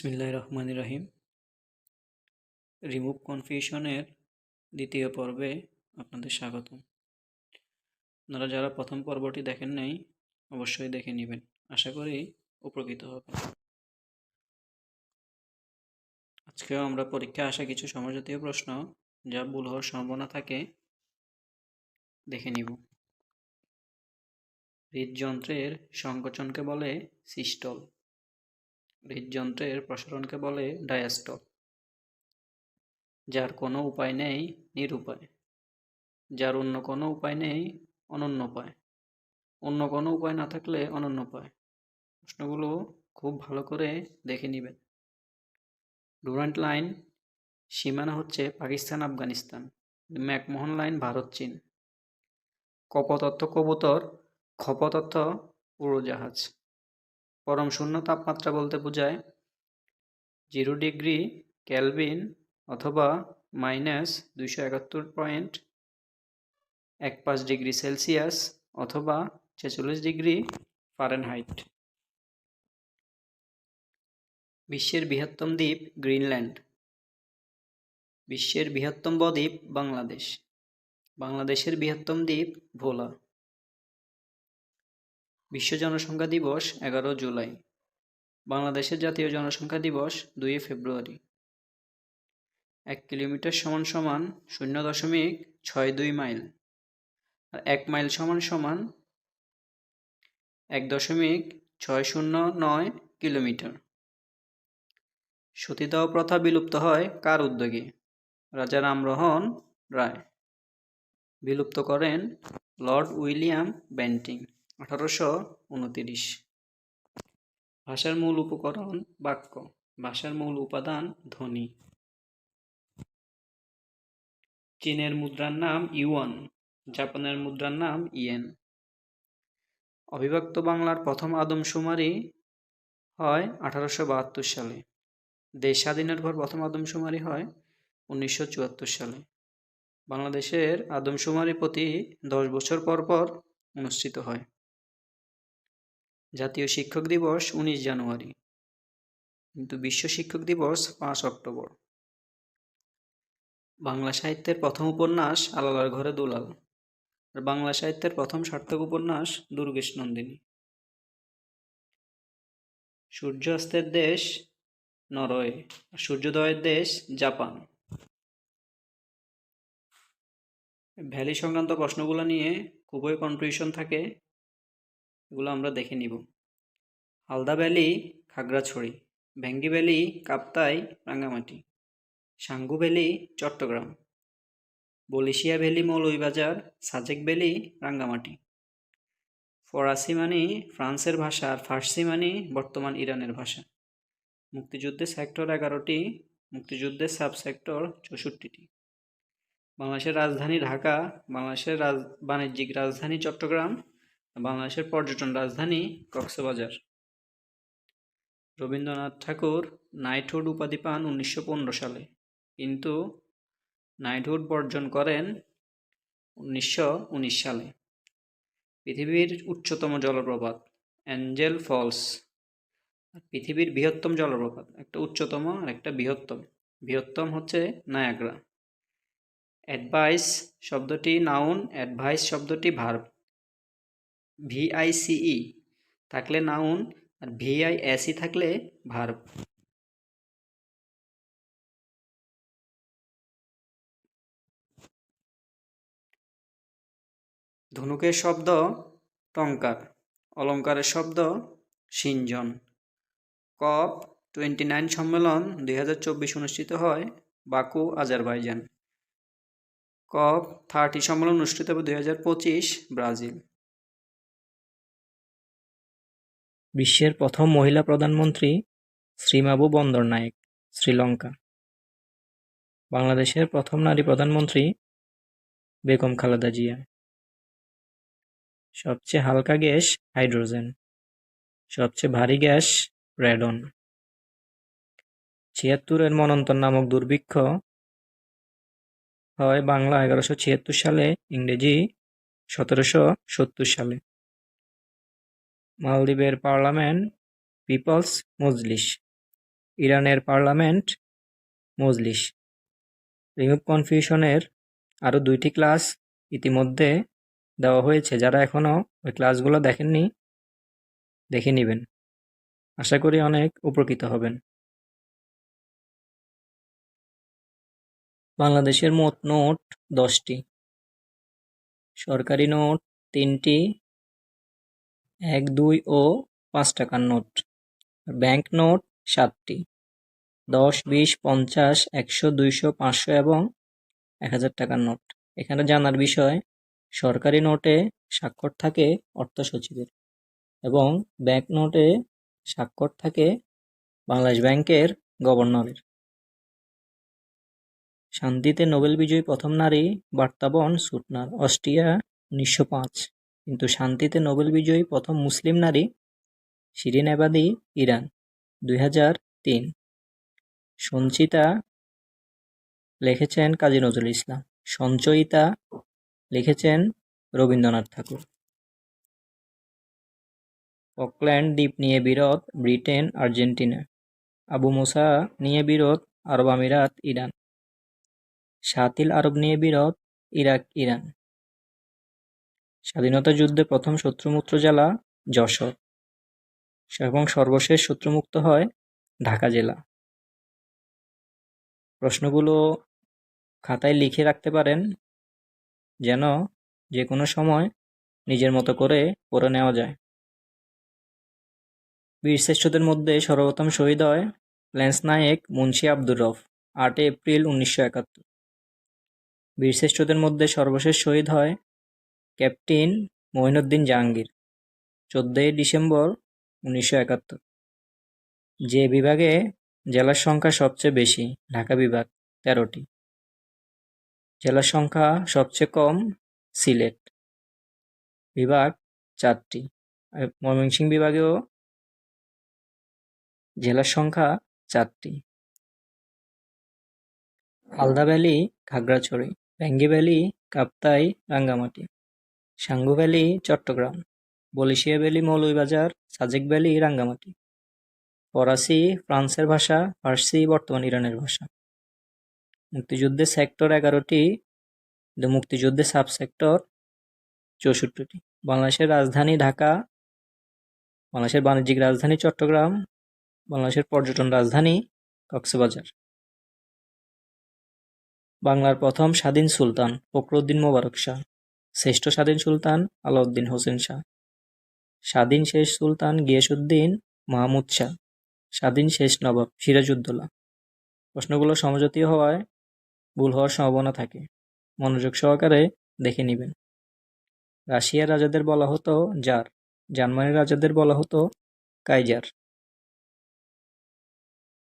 বিসমিল্লাহ রহমান রহিম। রিমুভ কনফিউশনের দ্বিতীয় পর্বে আপনাদের স্বাগতম। আপনারা যারা প্রথম পর্বটি দেখেন নাই, অবশ্যই দেখে নেবেন। আশা করি উপকৃত হবেন। আজকেও আমরা পরীক্ষায় আসা কিছু সমাজজাতীয় প্রশ্ন, যা ভুল হওয়ার সম্ভাবনা থাকে, দেখে নিব। হৃদযন্ত্রের সংকোচনকে বলে সিস্টল। হৃদযন্ত্রের প্রসারণকে বলে ডায়াস্টল যার কোনো উপায় নেই নিরুপায়, যার অন্য কোনো উপায় নেই অনন্য উপায় অন্য কোনো উপায় না থাকলে অনন্য উপায় প্রশ্নগুলো খুব ভালো করে দেখে নেবেন। ডুরান্ট লাইন, সীমানা হচ্ছে পাকিস্তান, আফগানিস্তান। ম্যাকমোহন লাইন, ভারত, চীন। কপতত্ত্ব কবুতর, খপতত্ত্ব, উড়োজাহাজ। পরম শূন্য তাপমাত্রা বলতে বোঝায় জিরো ডিগ্রি ক্যালভিন অথবা মাইনাস দুইশো একাত্তর পয়েন্ট এক পাঁচ ডিগ্রি সেলসিয়াস অথবা ছেচল্লিশ ডিগ্রি ফারেনহাইট। বিশ্বের বৃহত্তম দ্বীপ গ্রিনল্যান্ড। বিশ্বের বৃহত্তম বদ্বীপ বাংলাদেশ। বাংলাদেশের বৃহত্তম দ্বীপ ভোলা। বিশ্ব জনসংখ্যা দিবস, এগারো জুলাই। বাংলাদেশের জাতীয় জনসংখ্যা দিবস, দুই ফেব্রুয়ারি। এক কিলোমিটার সমান সমান শূন্য দশমিক ছয় দুই মাইল। আর এক মাইল সমান সমান এক দশমিক ছয় শূন্য নয় কিলোমিটার। সতীদাহ প্রথা বিলুপ্ত হয় কার উদ্যোগে? রাজা রামরোহন রায়। বিলুপ্ত করেন লর্ড উইলিয়াম বেন্টিং। আঠারোশো উনতিরিশ। ভাষার মূল উপকরণ বাক্য, ভাষার মূল উপাদান ধ্বনি। চীনের মুদ্রার নাম ইউয়ান, জাপানের মুদ্রার নাম ইয়েন। অবিভক্ত বাংলার প্রথম আদমশুমারি হয় আঠারোশো বাহাত্তর সালে। দেশ স্বাধীনের পর প্রথম আদমশুমারি হয় উনিশশো চুয়াত্তর সালে। বাংলাদেশের আদমশুমারি প্রতি দশ বছর পর পর অনুষ্ঠিত হয়। জাতীয় শিক্ষক দিবস উনিশ জানুয়ারি। কিন্তু বিশ্ব শিক্ষক দিবস পাঁচ অক্টোবর। বাংলা সাহিত্যের প্রথম উপন্যাস আলালার ঘরে দুলাল আর বাংলা সাহিত্যের প্রথম সার্থক উপন্যাস দুর্গেশ নন্দিনী। সূর্যাস্তের দেশ নরওয়ে আর সূর্যোদয়ের দেশ জাপান। ভ্যালি সংক্রান্ত প্রশ্নগুলো নিয়ে খুবই কনফিউশন থাকে এগুলো আমরা দেখে নিব। Halda valley, Khagrachhari, Bhengi valley, Kaptai, Rangamati, Sangu valley, Chattogram, Balishira valley, Moulvibazar, Sajek valley, Rangamati. ফরাসি মানি, ফ্রান্সের ভাষা আর ফার্সি মানি বর্তমান ইরানের ভাষা। মুক্তিযুদ্ধে সেক্টর এগারোটি, মুক্তিযুদ্ধের সাব সেক্টর চৌষট্টিটি। বাংলাদেশের রাজধানী ঢাকা, বাংলাদেশের বাণিজ্যিক রাজধানী চট্টগ্রাম বাংলাদেশের পর্যটন রাজধানী কক্সবাজার। রবীন্দ্রনাথ ঠাকুর নাইটহুড উপাধি পান উনিশশো পনেরো সালে। কিন্তু নাইটহুড বর্জন করেন উনিশশো উনিশ সালে। পৃথিবীর উচ্চতম জলপ্রপাত, অ্যাঞ্জেল ফলস। পৃথিবীর বৃহত্তম জলপ্রপাত, একটা উচ্চতম আর একটা বৃহত্তম। বৃহত্তম হচ্ছে নায়াগ্রা। অ্যাডভাইস শব্দটি নাউন, অ্যাডভাইস শব্দটি ভার্ব। ভিআইসিই থাকলে নাউন আর ভিআইএসই থাকলে ভার্ব। ধনুকের শব্দ টঙ্কার, অলঙ্কারের শব্দ সিঞ্জন কপ টোয়েন্টি নাইন সম্মেলন দুই হাজার চব্বিশ অনুষ্ঠিত হয় বাকু, আজারবাইজান। কপ থার্টি সম্মেলন অনুষ্ঠিত হবে দুই হাজার পঁচিশ ব্রাজিল। বিশ্বের প্রথম মহিলা প্রধানমন্ত্রী শ্রীমাবু বন্দরনায়েক, শ্রীলঙ্কা। বাংলাদেশের প্রথম নারী প্রধানমন্ত্রী বেগম খালেদা জিয়া। সবচেয়ে হালকা গ্যাস হাইড্রোজেন। সবচেয়ে ভারী গ্যাস রেডন। ছিয়াত্তরের মনন্তর নামক দুর্ভিক্ষ হয় বাংলা এগারোশো ছিয়াত্তর সালে, ইংরেজি সতেরোশো সত্তর সালে। মালদ্বীপের পার্লামেন্ট, পিপলস মজলিস। ইরানের পার্লামেন্ট, মজলিস। রিমুভ কনফিউশনের আরও দুইটি ক্লাস ইতিমধ্যে দেওয়া হয়েছে, যারা এখনও ওই ক্লাসগুলো দেখেননি, দেখে নেবেন। আশা করি অনেক উপকৃত হবেন। বাংলাদেশের মোট নোট দশটি। সরকারি নোট তিনটি এক, দুই ও পাঁচ টাকার নোট। ব্যাংক নোট সাতটি। দশ, বিশ, পঞ্চাশ, একশো, দুইশো, পাঁচশো এবং এক হাজার টাকার নোট। এখানে জানার বিষয়, সরকারি নোটে স্বাক্ষর থাকে অর্থ সচিবের এবং ব্যাংক নোটে স্বাক্ষর থাকে বাংলাদেশ ব্যাংকের গভর্নরের। শান্তিতে নোবেল বিজয়ী প্রথম নারী বার্তাবন সুটনার, অস্ট্রিয়া উনিশশো পাঁচ। কিন্তু শান্তিতে নোবেল বিজয়ী প্রথম মুসলিম নারী শিরিন এবাদি ইরান, দুই তিন। সঞ্চিতা লিখেছেন কাজী নজরুল ইসলাম। সঞ্চয়িতা লিখেছেন রবীন্দ্রনাথ ঠাকুর। অকল্যান্ড দ্বীপ নিয়ে বিরোধ, ব্রিটেন, আর্জেন্টিনা। আবু মোসা নিয়ে বিরোধ, আরব আমিরাত, ইরান। শাতিল আরব নিয়ে বিরোধ, ইরাক, ইরান। স্বাধীনতা যুদ্ধে প্রথম শত্রুমুক্ত জেলা যশোর। এবং সর্বশেষ শত্রুমুক্ত হয় ঢাকা জেলা। প্রশ্নগুলো খাতায় লিখে রাখতে পারেন, যেন যে কোনো সময় নিজের মতো করে পড়ে নেওয়া যায়। বীরশ্রেষ্ঠদের মধ্যে সর্বপ্রথম শহীদ হয় ল্যান্স নায়েক মুন্সি আব্দুর রফ আটই এপ্রিল উনিশশো একাত্তর। বীরশ্রেষ্ঠদের মধ্যে সর্বশেষ শহীদ হয় ক্যাপ্টেন মঈনুদ্দিন জাহাঙ্গীর, চোদ্দই ডিসেম্বর উনিশশো একাত্তর। যে বিভাগে জেলার সংখ্যা সবচেয়ে বেশি, ঢাকা বিভাগ তেরোটি। জেলার সংখ্যা সবচেয়ে কম, সিলেট বিভাগ চারটি। ময়মনসিংহ বিভাগেও জেলার সংখ্যা চারটি। Halda valley, Khagrachhari, ব্যাঙ্গি valley, Kaptai, Rangamati. Sangu valley, Chattogram, Balishira valley, Moulvibazar, Sajek valley, Rangamati. ফরাসি, ফ্রান্সের ভাষা, ফার্সি, বর্তমান ইরানের ভাষা। মুক্তিযুদ্ধে সেক্টর এগারোটি, কিন্তু মুক্তিযুদ্ধে সাব সেক্টর চৌষট্টিটি। বাংলাদেশের রাজধানী ঢাকা, বাংলাদেশের বাণিজ্যিক রাজধানী চট্টগ্রাম, বাংলাদেশের পর্যটন রাজধানী কক্সবাজার। বাংলার প্রথম স্বাধীন সুলতান ফখরুদ্দিন মোবারক শাহ। শ্রেষ্ঠ স্বাধীন সুলতান আলাউদ্দিন হোসেন শাহ। স্বাধীন শেষ সুলতান গিয়াসুদ্দিন মাহমুদ শাহ। স্বাধীন শেষ নবাব সিরাজউদ্দৌলা। প্রশ্নগুলো সমঝোতীয় হওয়ায় ভুল হওয়ার সম্ভাবনা থাকে। মনোযোগ সহকারে দেখে নেবেন। রাশিয়ার রাজাদের বলা হতো জার। জার্মানির রাজাদের বলা হতো কাইজার।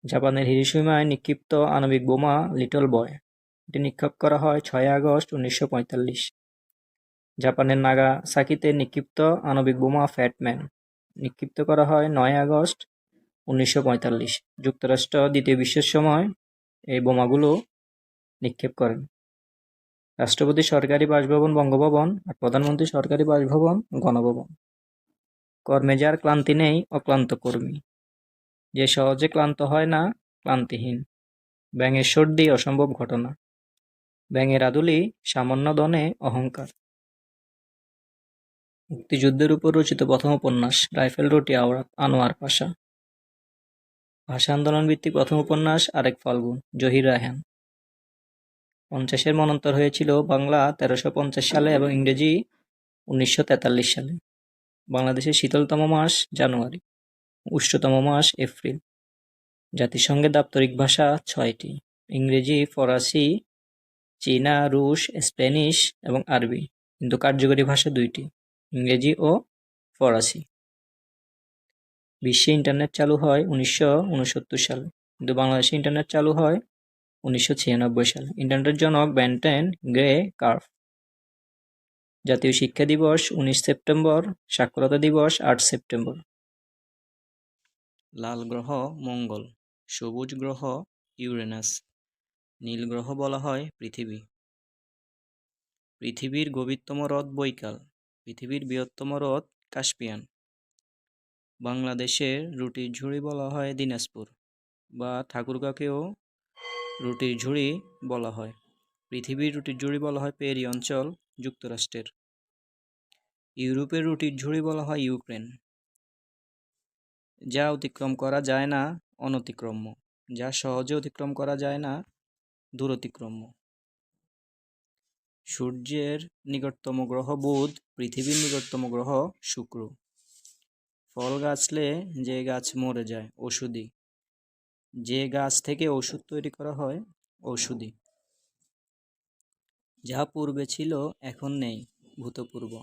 জাপানের হিরোশিমায় নিক্ষিপ্ত আণবিক বোমা লিটল বয়। এটি নিক্ষেপ করা হয় ছয় আগস্ট উনিশশো পঁয়তাল্লিশ। জাপানের নাগাসাকিতে নিক্ষিপ্ত আণবিক বোমা ফ্যাটম্যান নিক্ষিপ্ত করা হয় নয় আগস্ট উনিশশো পঁয়তাল্লিশ। যুক্তরাষ্ট্র দ্বিতীয় বিশ্বের সময় এই বোমাগুলো নিক্ষেপ করেন। রাষ্ট্রপতি সরকারি বাসভবন, বঙ্গভবন আর প্রধানমন্ত্রী সরকারি বাসভবন, গণভবন। কর্মে যার ক্লান্তি নেই, অক্লান্ত কর্মী। যে সহজে ক্লান্ত হয় না, ক্লান্তিহীন। ব্যাঙের সর্দি অসম্ভব ঘটনা। ব্যাঙের আদুলি সামান্য দনে অহংকার। মুক্তিযুদ্ধের উপর রচিত প্রথম উপন্যাস, রাইফেল রুটি আওড়া আনোয়ার পাশা। ভাষা আন্দোলন ভিত্তিক প্রথম উপন্যাস, আরেক ফাল্গুন, জহির রায়হান। পঞ্চাশের মনন্তর হয়েছিল বাংলা তেরোশো পঞ্চাশ সালে এবং ইংরেজি উনিশশো তেতাল্লিশ সালে। বাংলাদেশের শীতলতম মাস, জানুয়ারি। উষ্ণতম মাস, এপ্রিল। জাতিসংঘের দাপ্তরিক ভাষা ছয়টি, ইংরেজি, ফরাসি, চীনা, রুশ, স্প্যানিশ এবং আরবি। কিন্তু কার্যকরী ভাষা দুইটি। ইংরেজি ও ফরাসি। বিশ্বে ইন্টারনেট চালু হয় উনিশশো উনসত্তর সালে, কিন্তু বাংলাদেশে ইন্টারনেট চালু হয় উনিশশো ছিয়ানব্বই সালে। ইন্টারনেটের জনক ব্যান্টেন গ্রে কার্ভ জাতীয় শিক্ষা দিবস উনিশ সেপ্টেম্বর, সাক্ষরতা দিবস আট সেপ্টেম্বর। লাল গ্রহ মঙ্গল, সবুজ গ্রহ ইউরেনাস, নীল গ্রহ বলা হয় পৃথিবী। পৃথিবীর গভীরতম হ্রদ বৈকাল। পৃথিবীর বৃহত্তম হ্রদ কাস্পিয়ান। বাংলাদেশের রুটির ঝুড়ি বলা হয় দিনাজপুর বা ঠাকুরগাঁওকেও রুটির ঝুড়ি বলা হয়। পৃথিবীর রুটির ঝুড়ি বলা হয় পেরি অঞ্চল যুক্তরাষ্ট্রের। ইউরোপের রুটির ঝুড়ি বলা হয় ইউক্রেন। যা অতিক্রম করা যায় না অনতিক্রম্য, যা সহজে অতিক্রম করা যায় না দূরতিক্রম্য। সূর্যের নিকটতম গ্রহ বুধ পৃথিবীর নিকটতম গ্রহ শুক্র। ফল গাছলে যে গাছ মরে যায় ওষুধি যে গাছ থেকে ওষুধ তৈরি করা হয় ঔষধি যা পূর্বে ছিল, এখন নেই, ভূতপূর্ব।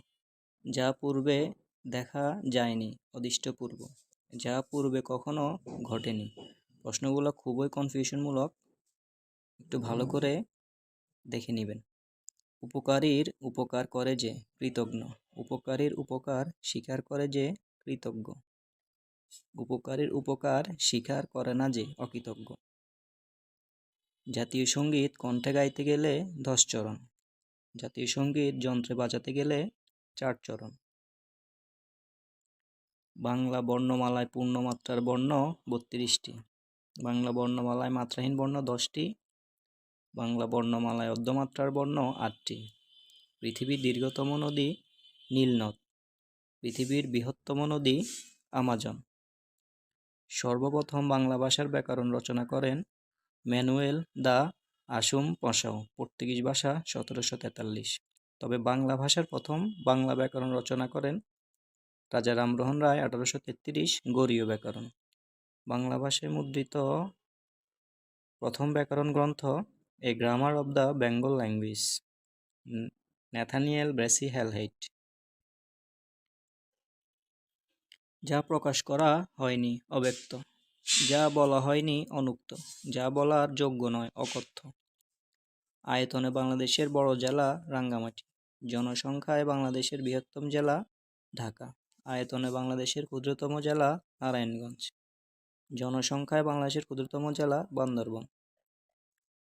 যা পূর্বে দেখা যায়নি, অদৃষ্টপূর্ব। যা পূর্বে কখনো ঘটেনি। প্রশ্নগুলো খুবই কনফিউশনমূলক একটু ভালো করে দেখে নেবেন। উপকারীর উপকার করে যে কৃতজ্ঞ। উপকারীর উপকার স্বীকার করে যে কৃতজ্ঞ। উপকারীর উপকার স্বীকার করে না যে অকৃতজ্ঞ। জাতীয় সংগীত কণ্ঠে গাইতে গেলে দশ চরণ। জাতীয় সংগীত যন্ত্রে বাজাতে গেলে চার চরণ। বাংলা বর্ণমালায় পূর্ণমাত্রার বর্ণ বত্রিশটি। বাংলা বর্ণমালায় মাত্রাহীন বর্ণ দশটি। বাংলা বর্ণমালায় অর্ধমাত্রার বর্ণ আটটি। পৃথিবীর দীর্ঘতম নদী নীলনদ। পৃথিবীর বৃহত্তম নদী আমাজন। সর্বপ্রথম বাংলা ভাষার ব্যাকরণ রচনা করেন ম্যানুয়েল দা আসুম পশাও পর্তুগিজ ভাষা সতেরোশো তেতাল্লিশ। তবে বাংলা ভাষার প্রথম বাংলা ব্যাকরণ রচনা করেন রাজা রামমোহন রায় আঠারোশো তেত্রিশ গরীয় ব্যাকরণ। বাংলা ভাষায় মুদ্রিত প্রথম ব্যাকরণ গ্রন্থ a grammar of the Bengal language Nathaniel Brassey Halhed যা প্রকাশ করা হয়নি অব্যক্ত, যা বলা হয়নি অনুক্ত, যা বলার যোগ্য নয় অকথ্য। আয়তনে বাংলাদেশের বড় জেলা রাঙ্গামাটি, জনসংখ্যায় বাংলাদেশের বৃহত্তম জেলা ঢাকা, আয়তনে বাংলাদেশের ক্ষুদ্রতম জেলা নারায়ণগঞ্জ, জনসংখ্যায় বাংলাদেশের ক্ষুদ্রতম জেলা বান্দরবন।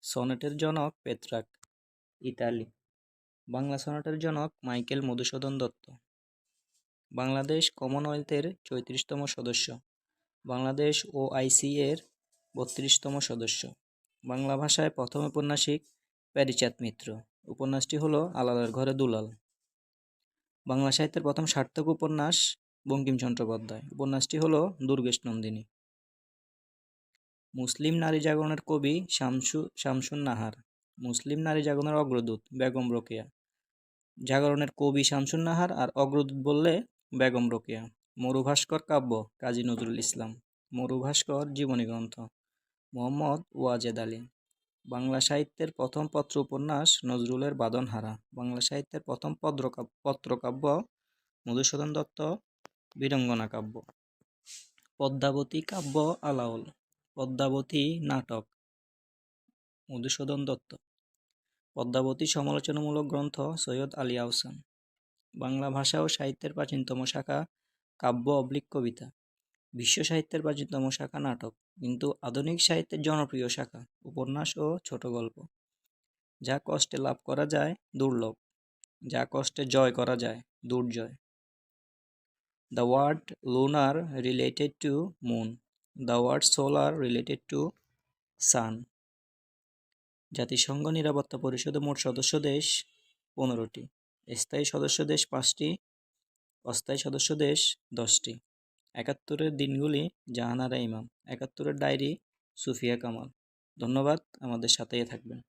সনেটের জনক পেত্রাক, ইতালি। বাংলা সনেটের জনক মাইকেল মধুসূদন দত্ত। বাংলাদেশ কমনওয়েলথের চৌত্রিশতম সদস্য। বাংলাদেশ ও আইসি এর বত্রিশতম সদস্য। বাংলা ভাষায় প্রথম উপন্যাসিক প্যারিচাঁদ মিত্র। উপন্যাসটি হলো আলাদার ঘরে দুলাল। বাংলা সাহিত্যের প্রথম সার্থক উপন্যাস বঙ্কিমচন্দ্র চট্টোপাধ্যায় উপন্যাসটি হলো দুর্গেশ নন্দিনী। মুসলিম নারী জাগরণের কবি শামসু, শামসুন নাহার। মুসলিম নারী জাগরণের অগ্রদূত বেগম রোকেয়া। জাগরণের কবি শামসুন নাহার আর অগ্রদূত বললে বেগম রোকেয়া। মরুভাস্কর কাব্য কাজী নজরুল ইসলাম। মরুভাস্কর জীবনী গ্রন্থ। মোহাম্মদ ওয়াজেদ আলী। বাংলা সাহিত্যের প্রথম পত্র উপন্যাস নজরুলের বাদনহারা। বাংলা সাহিত্যের প্রথম পত্রকাব্য পত্রকাব্য মধুসূদন দত্ত বীরঙ্গনা কাব্য। পদ্মাবতী কাব্য আলাওল পদ্মাবতী নাটক। মধুসূদন দত্ত। পদ্মাবতী সমালোচনামূলক গ্রন্থ সৈয়দ আলী আহসান বাংলা ভাষা ও সাহিত্যের প্রাচীনতম শাখা কাব্য অবলিক কবিতা। বিশ্ব সাহিত্যের প্রাচীনতম শাখা নাটক, কিন্তু আধুনিক সাহিত্যের জনপ্রিয় শাখা, উপন্যাস ও ছোট গল্প। যা কষ্টে লাভ করা যায়, দুর্লভ। যা কষ্টে জয় করা যায়, দুর্জয়। The word lunar related to moon. The word solar related to sun. জাতিসংঘ নিরাপত্তা পরিষদে মোট সদস্য দেশ পনেরোটি। স্থায়ী সদস্য দেশ পাঁচটি, অস্থায়ী সদস্য দেশ দশটি। একাত্তরের দিনগুলি জাহানারা ইমাম, একাত্তরের ডায়েরি সুফিয়া কামাল। ধন্যবাদ, আমাদের সাথেই থাকবেন।